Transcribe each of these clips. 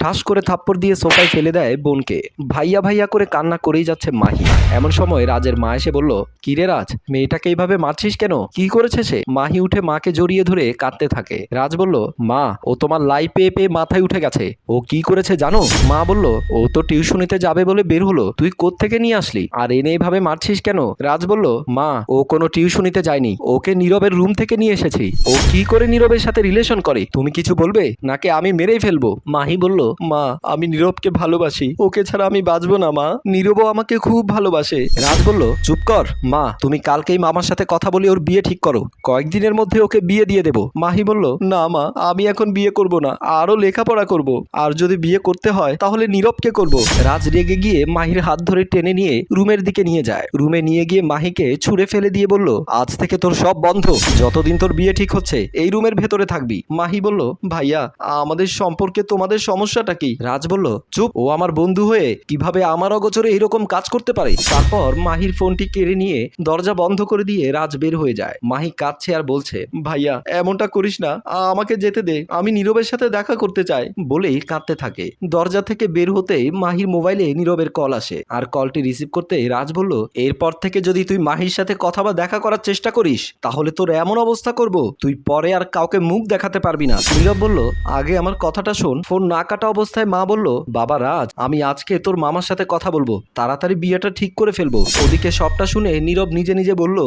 ঠাস করে থাপ্পড় দিয়ে সোফায় ফেলে দেয় বোনকে। ভাইয়া ভাইয়া করে কান্না করেই যাচ্ছে মাহি। এমন সময় রাজের মা এসে বলল কিরে রাজ, মেয়েটাকে এইভাবে মারছিস কেন? কি করেছে সে? মাহি উঠে মাকে জড়িয়ে ধরে কাঁদতে থাকে। রাজ বলল, মা, ও তোমার লাই পেয়ে পেয়ে মাথায় উঠে গেছে। ও কি করেছে জানো? মা বলল, ও তো টিউশনিতে যাবে বলে বের হলো। তুই কোত্থেকে নিয়ে আসলি? আর এনে এভাবে মারছিস কেন? রাজ বলল, মা, ও কোনো টিউশনিতে যায়নি। ওকে নীরবের রুম থেকে নিয়ে এসেছি। ও কি করে নীরবের সাথে রিলেশন করে? তুমি কিছু বলবে? নাকি আমি মেরেই ফেলব? মাহি বলল মা, আমি নীরবকে ভালোবাসি। ওকে ছাড়া আমি বাঁচবো না, মা। নীরবও আমাকে খুব ভালোবাসে। রাজ বলল, চুপ কর, মা, তুমি কালকেই মামার সাথে কথা বলে ওর বিয়ে ঠিক করো। কয়েকদিনের মধ্যে ওকে বিয়ে দিয়ে দেবো। মাহি বলল, না, মা, আমি এখন বিয়ে করব না আরও লেখাপড়া করব। আর যদি বিয়ে করতে হয়, তাহলে নীরবকে করব। রাজ রেগে গিয়ে মাহির হাত ধরে টেনে নিয়ে রুমের দিকে নিয়ে যায়। রুমে নিয়ে গিয়ে মাহিকে ছুঁড়ে ফেলে দিয়ে বলল, আজ থেকে তোর সব বন্ধ। যতদিন তোর বিয়ে ঠিক হচ্ছে, এই রুমের ভেতরে থাকবি। মাহি বলল, ভাইয়া, আমাদের সম্পর্কে তোমাদের সমস্যাটা কি? রাজ বলল, চুপ, ও আমার বন্ধু হয়ে কীভাবে আমার অগোচরে এরকম কাজ করতে পারে? তারপর মাহির ফোনটি কেড়ে নিয়ে দরজা বন্ধ করে দিয়ে রাজ বের হয়ে যায়। মাহি কাঁদছে আর বলছে, ভাইয়া, এমনটা করিস না। আমাকে যেতে দে। আমি নীরবের সাথে দেখা করতে চাই। বলেই কাঁদতে থাকে। দরজা থেকে বের হতেই মাহির মোবাইলে নীরবের কল আসে আর কলটি রিসিভ করতে রাজ বলল, এরপর থেকে যদি তুই মাহির সাথে কথা বা দেখা করার চেষ্টা করিস, তাহলে তোর এমন অবস্থা করব, তুই পরে আর কাউকে মুখ দেখাতে পারবি না। নীরব বলল, আগে আমার কথাটা শোন। ফোন না কাটা অবস্থায় মা বলল, বাবা রাজ, আমি আজকে তোর মামার সাথে কথা বলব। তাড়াতাড়ি বিয়েটা ঠিক করে ফেলব। ওদিকে সবটা শুনে নীরব নিজে নিজে বলল,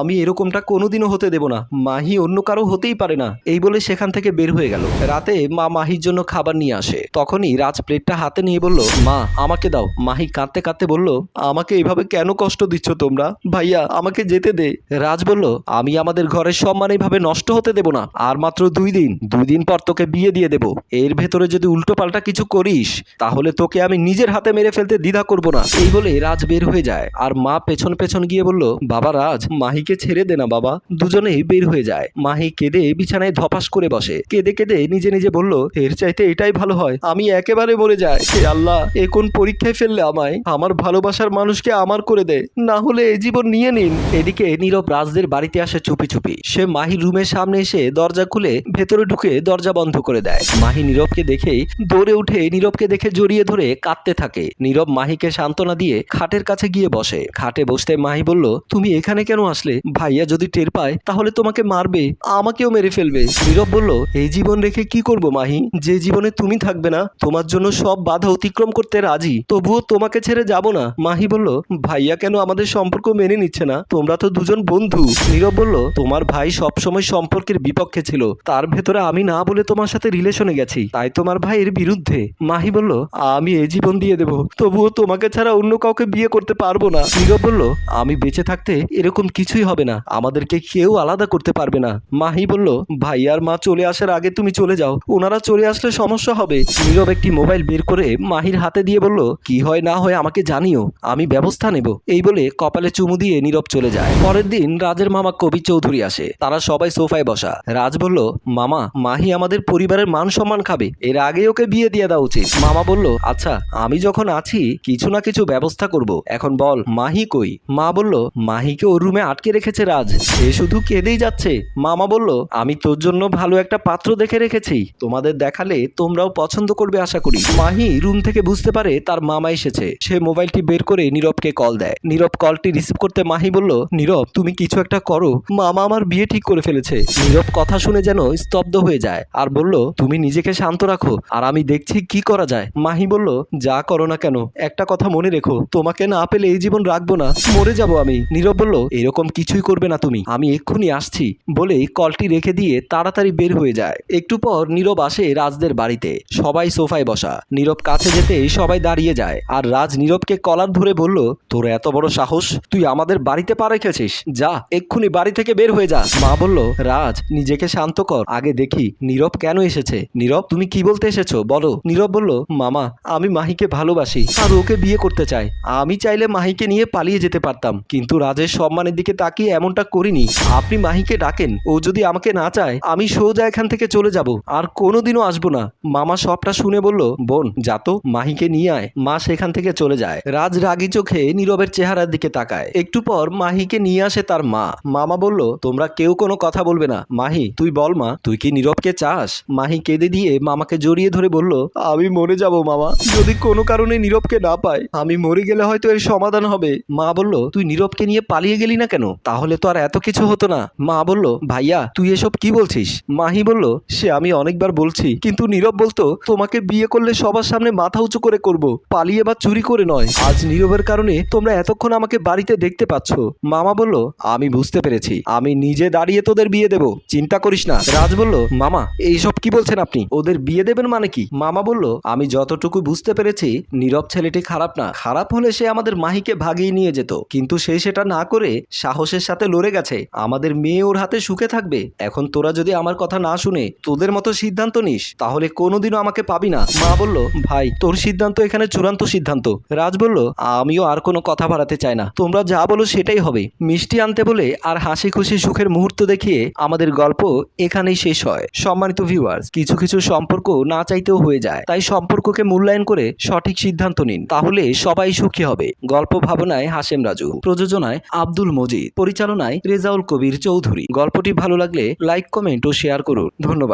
আমি এরকমটা কোনোদিনও হতে দেব না। মাহি অন্য কারও হতেই পারে না। এই বলে সেখান থেকে বের হয়ে গেল। রাতে মা মাহির জন্য খাবার নিয়ে আসে। তখনই রাজ প্লেটটা হাতে নিয়ে বলল, মা, আমাকে দাও। মাহি কাঁদতে কাঁদতে বলল, আমাকে এইভাবে কেন কষ্ট দিচ্ছ তোমরা? ভাইয়া, আমাকে যেতে দে। রাজ বলল, আমি আমাদের ঘরের সম্মান এইভাবে নষ্ট হতে দেব না। আর মাত্র দুই দিন দুই দিন পর তোকে বিয়ে দিয়ে দেব। এর ভেতরে যদি উল্টো পাল্টা কিছু করিস, তাহলে তোকে আমি নিজের হাতে মেরে ফেলতে দ্বিধা করব না। এই বলে রাজ বের হয়ে যায়, আর মা পেছন পেছন গিয়ে বলল, বাবা রাজ, মাহিকে ছেড়ে দে না বাবা। দুজনেই বের হয়ে যায়। মাহি কেঁদে বিছানায় ধপাস করে বসে। কেঁদে কেঁদে নিজে নিজে বলল, এর চাইতে এটাই ভালো হয়, আমি একেবারে মরে যাই। হে আল্লাহ, এ কোন পরীক্ষায় ফেললে আমায়? আমার ভালোবাসার মানুষকে আমার করে দে, না হলে এই জীবন নিয়ে নিন। এদিকে নীরব রাজদের বাড়িতে আসে চুপি চুপি সে মাহি রুমের সামনে এসে দরজা খুলে ভেতরে ঢুকে দরজা বন্ধ করে দেয়। মাহি নীরবকে দেখেই দৌড়ে উঠে নীরবকে দেখে জড়িয়ে ধরে কাঁদতে থাকে। নীরব মাহিকে সান্ত্বনা দিয়ে খাটের কাছে গিয়ে বসে। খাটে বসতে মাহি বলল, তুমি এখানে কেন আসলে? ভাইয়া যদি টের পায়, তাহলে তোমাকে মারবে, আমাকেও মেরে ফেলবে। নীরব বলল, এই জীবন রেখে কি করব মাহি? যে জীবনে তুমি থাকবে না, তোমার জন্য সব বাধা অতিক্রম করতে রাজি। তবুও তোমাকে ছেড়ে যাব না। মাহি বলল, ভাইয়া কেন আমাদের সম্পর্ক মেনে নিচ্ছে না? তোমরা তো দুজন বন্ধু। নীরব বলল, তোমার ভাই সবসময় সম্পর্কের বিপক্ষে ছিল। তার ভেতরে আমি না বলে তোমার সাথে রিলেশনে গেছি। তাই তোমার ভাইয়ের বিরুদ্ধে মাহি বলল, আমি এই জীবন দিয়ে দেব। তবুও তোমাকে ছাড়া অন্য কাউকে বিয়ে করতে পারব না। নীরব বলল, আমি বেঁচে থাকতে এরকম কিছুই হবে না। আমাদেরকে কেউ আলাদা করতে পারবে না। মাহি বলল, ভাই আর মা চলে আসার আগে তুমি চলে যাও। ওনারা চলে আসলে সমস্যা হবে। নীরব একটি মোবাইল বের করে মাহির হাতে দিয়ে বলল, কি হয় না হয় আমাকে জানিও। আমি ব্যবস্থা নেব। এই বলে কপালে চুমু দিয়ে নীরব চলে যায়। পরের দিন রাজের মামা কবি চৌধুরী আসে। তারা সবাই সোফায় বসা। রাজ বলল, মামা, মাহি আমাদের পরিবারের মান সম্মান খাবে। এর আগে ওকে বিয়ে দিয়ে দেওয়া উচিত। মামা বলল আচ্ছা আমি যখন আছি, কিছু না কিছু ব্যবস্থা করব। এখন বল, মাহি কই? মা বলল, মাহিকে ওর রুমে আটকে রেখেছে রাজ। সে শুধু কেঁদেই যাচ্ছে। মামা বলল, আমি তোর জন্য ভালো একটা পাত্র দেখে রেখেছি। তোমাদের দেখালে তোমরাও পছন্দ করবে আশা করি। মাহি রুম থেকে বুঝতে পারে তার মামা এসেছে। সে মোবাইলটি বের করে নীরবকে কল দেয়। নীরব কলটি রিসিভ করতে মাহি বলল, নীরব, তুমি কিছু একটা করো। মামা আমার বিয়ে ঠিক করে ফেলেছে। নীরব কথা শুনে যেন স্তব্ধ হয়ে যায় আর বলল, তুমি নিজেকে শান্ত রাখো। আর আমি দেখছি কি করা যায়। মাহি বলল, যা করো না কেন, একটা কথা মনে রেখো, তোমাকে না পেলে এই জীবন রাখব না, মরে যাব আমি। নীরব বলল, এরকম কিছুই করবে না তুমি, আমি এক্ষুনি আসছি। বলেই কলটি রেখে দিয়ে তাড়াতাড়ি বের হয়ে যায়। একটু পর নীরব আসে রাজদের বাড়িতে, সবাই সোফায় বসা। নীরব কাছে যেতেই সবাই দাঁড়িয়ে যায়, আর রাজ নীরবকে কলার ধরে বলল, তোর এত বড় সাহস, তুই আমাদের বাড়িতে পা রেখেছিস, যা, এক্ষুনি বাড়ি থেকে বের হয়ে যা। মা বলল, রাজ, নিজেকে শান্ত কর, আগে দেখি, নীরব কেন এসেছে? নীরব, তুমি কি বলতে এসেছ? বলো। নীরব বলল, মামা, আমি মাহিকে ভালোবাসি। আর ওকে বিয়ে করতে চাই। আমি চাইলে মাহিকে নিয়ে পালিয়ে যেতে পারতাম। কিন্তু রাজের সম্মানের দিকে তাকিয়ে এমনটা করিনি। আপনি মাহিকে ডাকেন। ও যদি আমাকে না চায়, আমি সোজা এখান থেকে চলে যাব। আর কোনোদিনও আসব না। মামা সবটা শুনে বলল, বোন যাতো মাহিকে নিয়ে আয়। মা সেখান থেকে চলে যায়। রাজ রাগি চোখে নীরবের চেহারার দিকে তাকায়। একটু পর মাহিকে নিয়ে আসে তার মা। মামা বলল, তোমরা কেউ কোনো কথা বলবে না। মাহি, তুই বল মা, তুই কি নীরবকে চাস? মাহি কেঁদে দিয়ে মামাকে জড়িয়ে ধরে বলল, আমি মরে যাব, মামা। যদি কোনো কারণে নীরবকে না পাই, আমি মরে গেলে হয়তো এর সমাধান হবে। মা বলল, তুই নীরবকে নিয়ে পালিয়ে গেলি না কেন? তাহলে তো আর এত কিছু হতো না। মা বলল, ভাইয়া, তুই এসব কি বলছিস? মাহি বলল, সে আমি অনেকবার বলছি, কিন্তু নীরব বলতো, তোমাকে বিয়ে করলে সবার সামনে মাথা উঁচু করে করব, পালিয়ে বা চুরি করে নয়। আজ নীরবের কারণে তোমরা এতক্ষণ আমাকে বাড়িতে দেখতে পাচ্ছ। মামা বলল, আমি বুঝতে পেরেছি। আমি নিজে দাঁড়িয়ে তোদের বিয়ে দেব, চিন্তা করিস না। রাজ বলল, মামা, এইসব কি বলছেন আপনি? ওদের বিয়ে দেবেন মানে কি? মামা বলল, আমি যতটুকু বুঝতে পেরেছি, নীরব ছেলেটি খারাপ না। খারাপ হলে সে আমাদের মাহিকে ভাগিয়ে নিয়ে যেত। কিন্তু সে সেটা না করে সাহসের সাথে লড়ে গেছে। আমাদের মেয়ে ওর হাতে সুখে থাকবে। এখন তোরা যদি আমার কথা না শুনে তোদের মতো সিদ্ধান্ত নিস, তাহলে কোনোদিনও আমাকে পাবি না। মা বলল, ভাই, তোর সিদ্ধান্ত এখানে চূড়ান্ত সিদ্ধান্ত। রাজ বলল, আমিও আর কোনো কথা বাড়াতে চাই না। তোমরা যা বলো সেটাই হবে। মিষ্টি আনতে বলে আর হাসি খুশি সুখের মুহূর্ত দেখিয়ে আমাদের গল্প এখানেই শেষ হয়। সম্মানিত ভিউয়ার্স কিছু কিছু সম্পর্ক না চাইতেও হয়ে যায়। তাই সম্পর্ককে মূল্যায়ন করে সঠিক সিদ্ধান্ত নিন। তাহলে সবাই সুখী হবে। গল্প ভাবনায় হাসেম রাজু। প্রযোজনায় আব্দুল মজিদ। পরিচালনায় রেজাউল কবির চৌধুরী। গল্পটি ভালো লাগলে লাইক, কমেন্ট ও শেয়ার করুন। ধন্যবাদ।